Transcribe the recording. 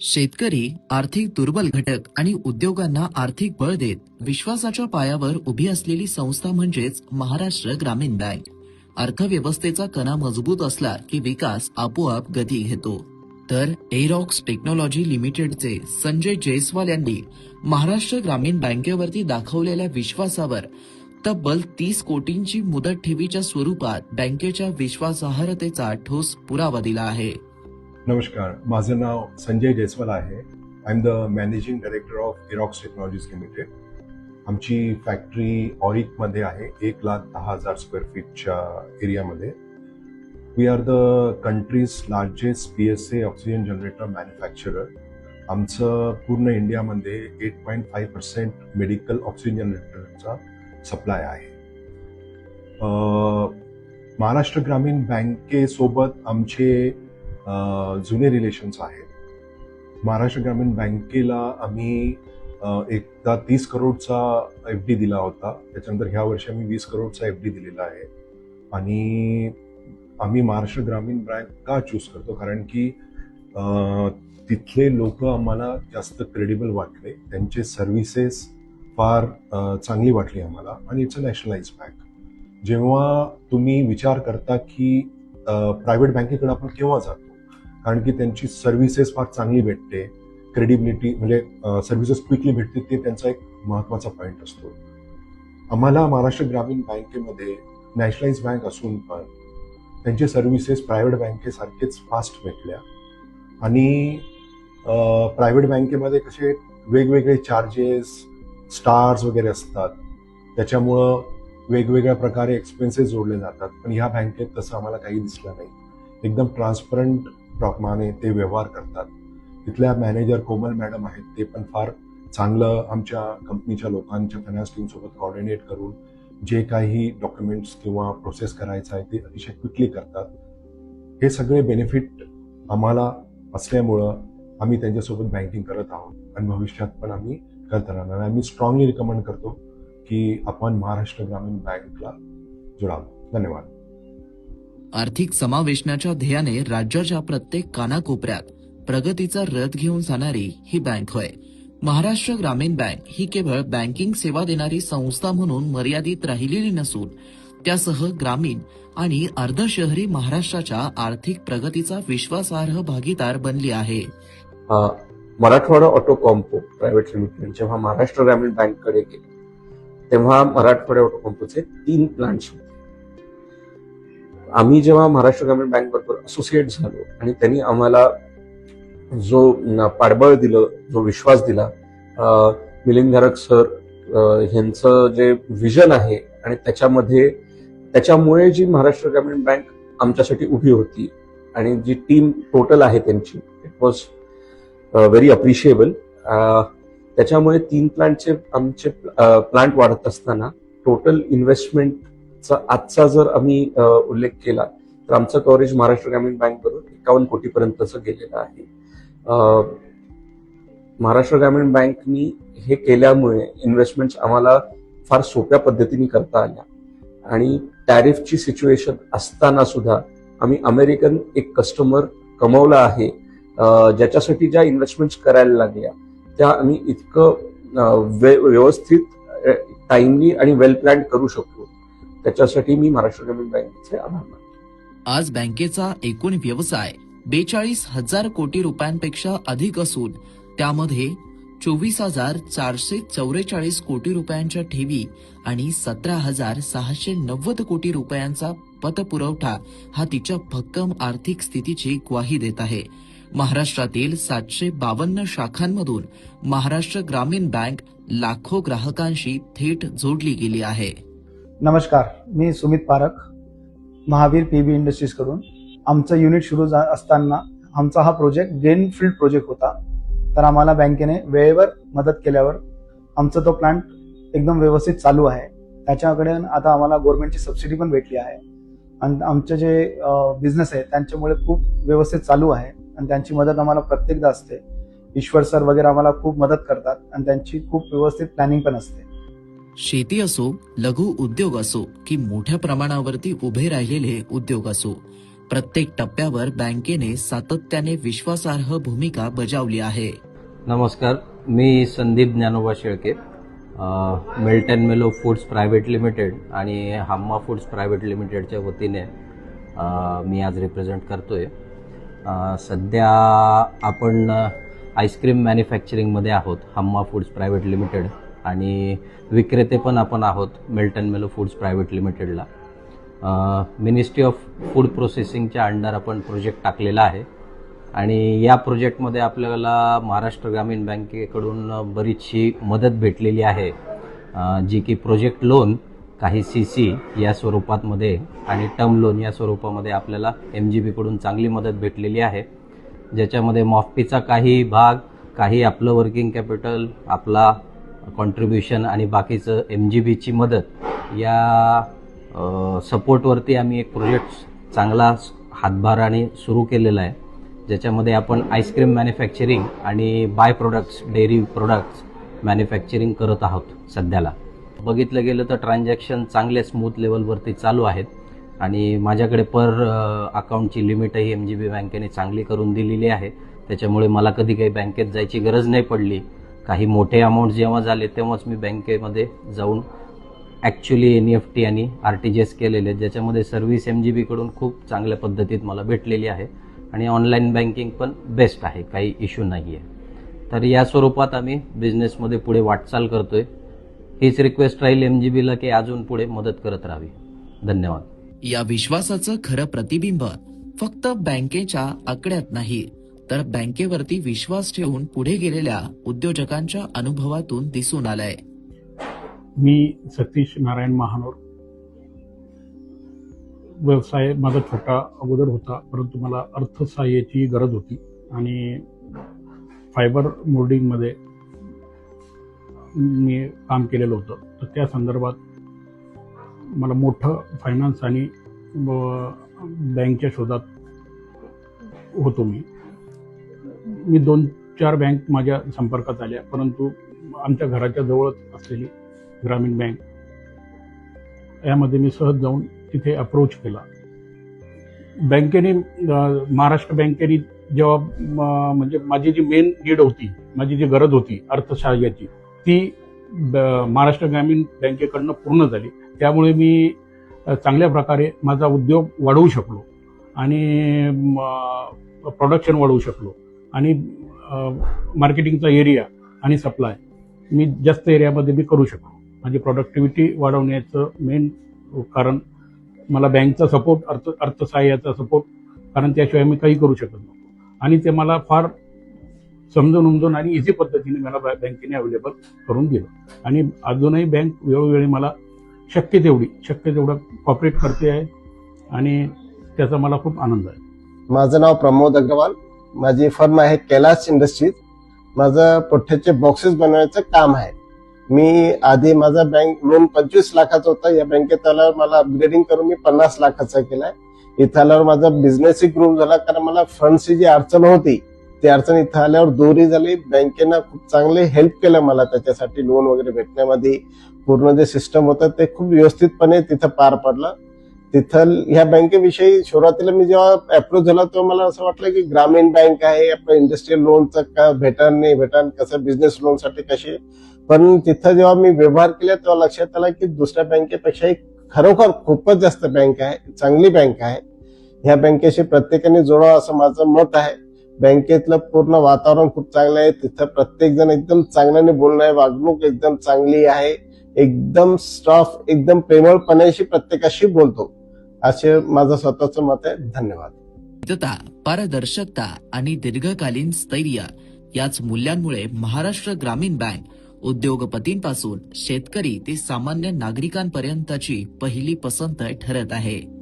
शेतकरी आर्थिक दुर्बल घटक आणि उद्योगांना आर्थिक बळ देत विश्वासाच्या पायावर उभी असलेली संस्था म्हणजेच महाराष्ट्र ग्रामीण बँक. अर्थव्यवस्थेचा कणा मजबूत असला की विकास आपोआप गती घेतो. तर एरॉक्स टेक्नॉलॉजी लिमिटेडचे संजय जयस्वाल यांनी महाराष्ट्र ग्रामीण बँकेवरती दाखवलेल्या विश्वासावर तब्बल तीस कोटींची मुदत ठेवीच्या स्वरूपात बँकेच्या विश्वासार्हतेचा ठोस पुरावा दिला आहे. नमस्कार. माझं नाव संजय जयस्वाल आहे. I am the managing director of Airox technologies limited आमची फॅक्टरी ऑरिकमध्ये आहे. एक लाख दहा हजार स्क्वेअर फीटच्या एरियामध्ये we are the country's largest P S A oxygen generator manufacturer आमचं पूर्ण इंडियामध्ये eight point five percent medical oxygen जनरेटरचा सप्लाय आहे. महाराष्ट्र ग्रामीण बँकेसोबत आमचे जुने रिलेशन्स आहेत. महाराष्ट्र ग्रामीण बँकेला आम्ही एकदा तीस करोडचा एफ डी दिला होता. त्याच्यानंतर ह्या वर्षी आम्ही वीस करोडचा एफ डी दिलेला आहे. आणि आम्ही महाराष्ट्र ग्रामीण बँक का चूज करतो? कारण की तिथले लोक आम्हाला जास्त क्रेडिबल वाटले. त्यांचे सर्व्हिसेस फार चांगली वाटली आम्हाला. आणि इट्स अ नॅशनलाइज बँक जेव्हा तुम्ही विचार करता की प्रायव्हेट बँकेकडे आपण केव्हा जातो? कारण की त्यांची सर्व्हिसेस फार चांगली भेटते. क्रेडिबिलिटी म्हणजे सर्व्हिसेस क्विकली भेटते ते त्यांचा एक महत्त्वाचा पॉईंट असतो. आम्हाला महाराष्ट्र ग्रामीण बँकेमध्ये नॅशनलाइज बँक असून पण त्यांचे सर्व्हिसेस प्रायव्हेट बँकेसारखेच फास्ट भेटल्या. आणि प्रायव्हेट बँकेमध्ये कसे वेगवेगळे चार्जेस स्टार्स वगैरे असतात. त्याच्यामुळं वेगवेगळ्या प्रकारे एक्सपेन्सेस जोडले जातात. पण ह्या बँकेत तसं आम्हाला काही दिसलं नाही. एकदम ट्रान्सपरंट प्रमाणे ते व्यवहार करतात. तिथल्या मॅनेजर कोमल मॅडम आहेत ते पण फार चांगलं आमच्या कंपनीच्या लोकांच्या फायनान्स टीमसोबत कॉर्डिनेट करून जे काही डॉक्युमेंट्स किंवा प्रोसेस करायचं आहे ते अतिशय क्विकली करतात. हे सगळे बेनिफिट आम्हाला असल्यामुळं आम्ही त्यांच्यासोबत बँकिंग करत आहोत आणि भविष्यात पण आम्ही करत राहणार. आम्ही स्ट्रॉंगली रिकमेंड करतो की आपण महाराष्ट्र ग्रामीण बँकला जोडावं. धन्यवाद. आर्थिक समावेशनाच्या ध्येयाने राज्याच्या प्रत्येक कानाकोपऱ्यात प्रगतीचा रथ घेऊन जाणारी ही बँक होय. महाराष्ट्र ग्रामीण बँक ही केवळ बँकिंग सेवा देणारी संस्था म्हणून मर्यादित राहिलेली नसून त्यासह ग्रामीण आणि अर्धशहरी महाराष्ट्राच्या आर्थिक प्रगतीचा विश्वासार्ह भागीदार बनली आहे. Marathwada auto compo private limited जेव्हा महाराष्ट्र ग्रामीण बँककडे गेले तेव्हा मराठवाडा ऑटो कॉम्पोचे तीन प्लांट्स होते. आम्ही जेव्हा महाराष्ट्र ग्रामीण बँक बरोबर असोसिएट झालो आणि त्यांनी आम्हाला जो पाठबळ दिलं जो विश्वास दिला अ, मिलिंद घारक सर यांचं जे विजन आहे आणि त्याच्यामध्ये त्याच्यामुळे जी महाराष्ट्र ग्रामीण बँक आमच्यासाठी उभी होती आणि जी टीम टोटल आहे त्यांची इट वॉज व्हेरी अप्रिशिएबल त्याच्यामुळे तीन प्लांटचे आमचे प्लांट वाढत असताना टोटल इन्व्हेस्टमेंट इन्व्हेस्टमेंटचा आजचा जर आम्ही उल्लेख केला तर आमचं कव्हरेज महाराष्ट्र ग्रामीण बँक बरोबर एकावन्न कोटीपर्यंतचं गेलेलं आहे. महाराष्ट्र ग्रामीण बँकनी हे केल्यामुळे इन्व्हेस्टमेंट आम्हाला फार सोप्या पद्धतीने करता आल्या. आणि टॅरिफची सिच्युएशन असताना सुद्धा आम्ही अमेरिकन एक कस्टमर कमवला आहे. ज्याच्यासाठी ज्या इन्व्हेस्टमेंट करायला लागल्या त्या आम्ही इतकं व्यवस्थित टाइमली आणि वेल प्लॅन करू शकतो त्याच्यासाठी मी महाराष्ट्र ग्रामीण बँकेचे आभार मानतो. आज बँकेचा एकूण व्यवसाय बेचाळीस हजार कोटी रुपयांपेक्षा अधिक असून त्यामध्ये चोवीस हजार चारशे चौवेचाळीस कोटी रुपयांच्या ठेवी आणि सतरा हजार सहाशे नव्वद कोटी रुपयांचा पतपुरवठा हा तिच्या भक्कम आर्थिक स्थितीची ग्वाही देत आहे. महाराष्ट्रातील सातशे बावन्न शाखांमधून महाराष्ट्र ग्रामीण बँक लाखो ग्राहकांशी थेट जोडली गेली आहे. नमस्कार मी सुमित पारख महावीर पी बी इंडस्ट्रीजकडून आमचं युनिट सुरू असताना आमचा हा प्रोजेक्ट ग्रीनफील्ड प्रोजेक्ट होता. तर आम्हाला बँकेने वेळेवर मदत केल्यावर आमचा तो प्लांट एकदम व्यवस्थित चालू आहे. त्याच्याकडे आता आम्हाला गव्हर्नमेंटची सबसिडी पण भेटली आहे. आणि आमचे जे बिझनेस आहे त्यांच्यामुळे खूप व्यवस्थित चालू आहे. आणि त्यांची मदत आम्हाला प्रत्येकदा असते. ईश्वर सर वगैरे आम्हाला खूप मदत करतात. आणि त्यांची खूप व्यवस्थित प्लॅनिंग पण असते. शेती असो लघु उद्योग असो की मोठ्या प्रमाणावरती उभे राहिलेले उद्योग असो प्रत्येक टप्प्यावर बँकेने सातत्याने विश्वासार्ह भूमिका बजावली आहे. नमस्कार मी संदीप ज्ञानोबा शेळके अ, Milton Mello foods private limited आणि हम्मा फूड्स प्रायव्हेट लिमिटेडच्या वतीने मी आज रिप्रेझेंट करतोय. सध्या आपण आईस्क्रीम मॅन्युफॅक्चरिंगमध्ये आहोत हम्मा फूड्स प्रायव्हेट लिमिटेड. आणि विक्रेते पण आपण आहोत मिल्टन मेलो फूड्स प्रायव्हेट लिमिटेडला. मिनिस्ट्री ऑफ फूड प्रोसेसिंगच्या अंडर आपण प्रोजेक्ट टाकलेला आहे. आणि या प्रोजेक्टमध्ये आपल्याला महाराष्ट्र ग्रामीण बँकेकडून बरीचशी मदत भेटलेली आहे. जी की प्रोजेक्ट लोन काही सी सी या स्वरूपातमध्ये आणि टर्म लोन या स्वरूपामध्ये आपल्याला एम जी बीकडून चांगली मदत भेटलेली आहे. ज्याच्यामध्ये मॉफपीचा काही भाग काही आपलं वर्किंग कॅपिटल आपला कॉन्ट्रीब्युशन आणि बाकीचं एम जी बीची मदत या सपोर्टवरती आम्ही एक प्रोजेक्ट चांगला हातभाराने सुरू केलेला आहे. ज्याच्यामध्ये आपण आईस्क्रीम मॅन्युफॅक्चरिंग आणि by products dairy products manufacturing करत आहोत सध्याला. बघितलं गेलं तर ट्रान्झॅक्शन चांगले स्मूथ लेवलवरती चालू आहेत. आणि माझ्याकडे पर अकाउंटची लिमिटही एम जी बी बँकेने चांगली करून दिलेली आहे. त्याच्यामुळे मला कधी काही बँकेत जायची गरज नाही पडली. काही मोठे अमाऊंट जेव्हा झाले तेव्हाच मी बँकेमध्ये जाऊन ॲक्च्युली एन एफ टी आणि आर टी जी एस केलेले आहेत ज्याच्यामध्ये सर्व्हिस एम जी बीकडून खूप चांगल्या पद्धतीत मला भेटलेली आहे. आणि ऑनलाईन बँकिंग पण बेस्ट आहे काही इश्यू नाही आहे तर या स्वरूपात आम्ही बिझनेसमध्ये पुढे वाटचाल करतोय. हीच रिक्वेस्ट राहील एम जी बीला की अजून पुढे मदत करत राहावी. धन्यवाद. या विश्वासाचं खरं प्रतिबिंब फक्त बँकेच्या आकड्यात नाही तर बँकेवरती विश्वास ठेवून पुढे गेलेल्या उद्योजकांच्या अनुभवातून दिसून आलंय. मी सतीश नारायण महानोर. व्यवसाय माझा छोटा अगोदर होता परंतु मला अर्थसहाय्याची गरज होती आणि फायबर मोल्डिंगमध्ये मी काम केलेलं होतं. तर त्या संदर्भात मला मोठं फायनान्स आणि बँकच्या शोधात होतो मी. मी दोन चार बँक माझ्या संपर्कात आल्या परंतु आमच्या घराच्या जवळच असलेली ग्रामीण बँक यामध्ये मी सहज जाऊन तिथे अप्रोच केला. बँकेने महाराष्ट्र बँकेने जेव्हा म्हणजे माझी जी मेन नीड होती माझी जी गरज होती अर्थसहाय्याची ती महाराष्ट्र ग्रामीण बँकेकडनं पूर्ण झाली. त्यामुळे मी चांगल्या प्रकारे माझा उद्योग वाढवू शकलो आणि प्रोडक्शन वाढवू शकलो. आणि मार्केटिंगचा एरिया आणि सप्लाय मी जास्त एरियामध्ये मी करू शकतो. माझी प्रोडक्टिव्हिटी वाढवण्याचं मेन कारण मला बँकचा सपोर्ट अर्थ अर्थसहाय्याचा सपोर्ट कारण त्याशिवाय मी काही करू शकत नव्हतो. आणि ते मला फार समजून उमजून आणि इझी पद्धतीने मला बँकेने अवेलेबल करून दिलं. आणि अजूनही बँक वेळोवेळी मला शक्य तेवढी शक्य तेवढं कॉपरेट करते आहे आणि त्याचा मला खूप आनंद आहे. माझं नाव प्रमोद अग्रवाल. माझी फर्म आहे कैलास इंडस्ट्रीज माझं पुठ्ठ्याचे बॉक्सेस बनवायचं काम आहे. मी आधी माझा बँक लोन पंचवीस लाखाचा होता. या बँकेत आल्यावर मला अपग्रेडिंग करून मी पन्नास लाखाचा केलाय. इथं आल्यावर माझा बिझनेसही ग्रो झाला कारण मला फंडची जी अडचण होती ती अडचण इथं आल्यावर दोरी झाली. बँकेनं खूप चांगले हेल्प केलं मला त्याच्यासाठी लोन वगैरे भेटण्यामध्ये. पूर्ण जे सिस्टम होतं ते खूप व्यवस्थितपणे तिथं पार पडलं. तिथल ह्या बँकेविषयी सुरुवातीला मी जेव्हा अप्रोच झाला तेव्हा मला असं वाटलं की ग्रामीण बँक आहे आपलं इंडस्ट्रीयल लोनचं का भेटन नाही भेटन कसं बिझनेस लोनसाठी कसे पण तिथं जेव्हा मी व्यवहार केला तेव्हा लक्षात आला की दुसऱ्या बँकेपेक्षाही खरोखर खूपच जास्त बँक आहे चांगली बँक आहे. ह्या बँकेशी प्रत्येकाने जोडावं असं माझं मत आहे. बँकेतलं पूर्ण वातावरण खूप चांगलं आहे. तिथं प्रत्येक जण एकदम चांगल्याने बोलणं आहे वागणूक एकदम चांगली आहे. एकदम स्टाफ एकदम प्रेमळपणाशी प्रत्येकाशी बोलतो. असे माझं स्वतःच मत आहे. धन्यवाद. पारदर्शकता आणि दीर्घकालीन स्थैर्य याच मूल्यांमुळे महाराष्ट्र ग्रामीण बँक उद्योगपतींपासून शेतकरी ते सामान्य नागरिकांपर्यंतची पहिली पसंत ठरत आहे.